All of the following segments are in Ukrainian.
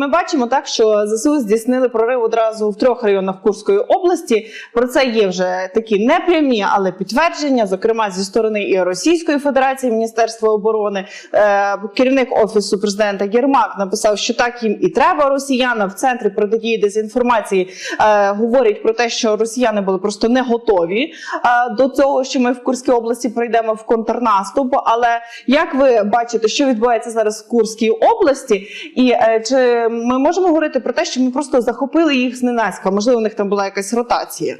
ми бачимо так, що ЗСУ здійснили прорив одразу в трьох районах Курської області. Про це є вже такі непрямі, але підтвердження, зокрема зі сторони і Російської Федерації, Міністерства оборони. Е, керівник офісу президента Єрмак написав, що так їм і треба росіянам в центрі протидії дезінформації. Е, говорять про те, що росіяни були просто не готові е, до цього, що ми в Курській області прийдемо в контрнаступ. Але як ви бачите, що відбувається зараз в Курській області, і чи ми можемо говорити про те, що ми просто захопили їх зненацька? Можливо, у них там була якась ротація?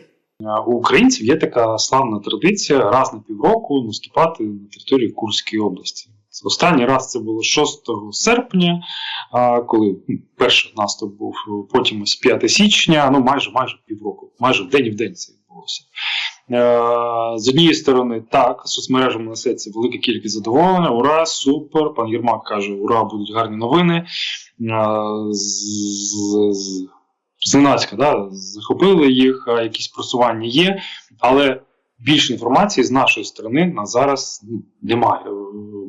У українців є така славна традиція раз на півроку наступати на території Курської області. Останній раз це було 6 серпня, коли ну, перший наступ був, потім ось 5 січня, ну майже майже півроку, майже в день в день це відбулося. Е, З однієї сторони, так, соцмережами несеться велика кількість задоволення. Ура, супер. Пан Єрмак каже, ура, будуть гарні новини. Е, з- Зненацька, да, захопили їх, якісь просування є, але більше інформації з нашої сторони на зараз ну, немає. Е,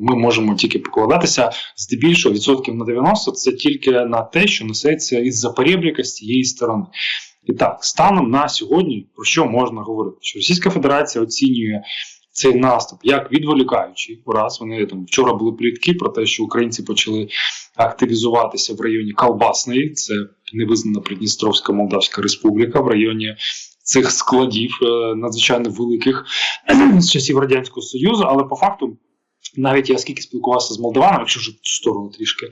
Ми можемо тільки покладатися здебільшого відсотків на 90 це тільки на те, що несеться із-за перебріка з цієї сторони. І так, станом на сьогодні про що можна говорити? Що Російська Федерація оцінює цей наступ як відволікаючий. Раз вони там вчора були плітки про те, що українці почали активізуватися в районі Калбасної, це невизнана Придністровська Молдавська Республіка в районі цих складів е, надзвичайно великих з часів радянського союзу. Але по факту, навіть я скільки спілкувався з молдаванами, якщо вже в цю сторону трішки,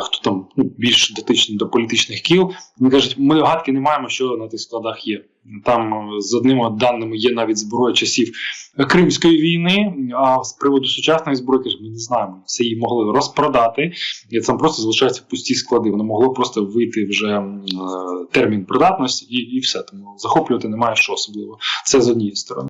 хто там ну, більш дотичний до політичних кіл, вони кажуть, ми гадки не маємо, що на тих складах є. Там е, з одними даними є навіть зброя часів Кримської війни. А з приводу сучасної зброї каже, ми не знаємо. Все її могли розпродати, і там просто залишаються пусті склади. Воно могло просто вийти вже е, термін придатності, і, і все. Тому захоплювати немає що особливо. Це з однієї сторони.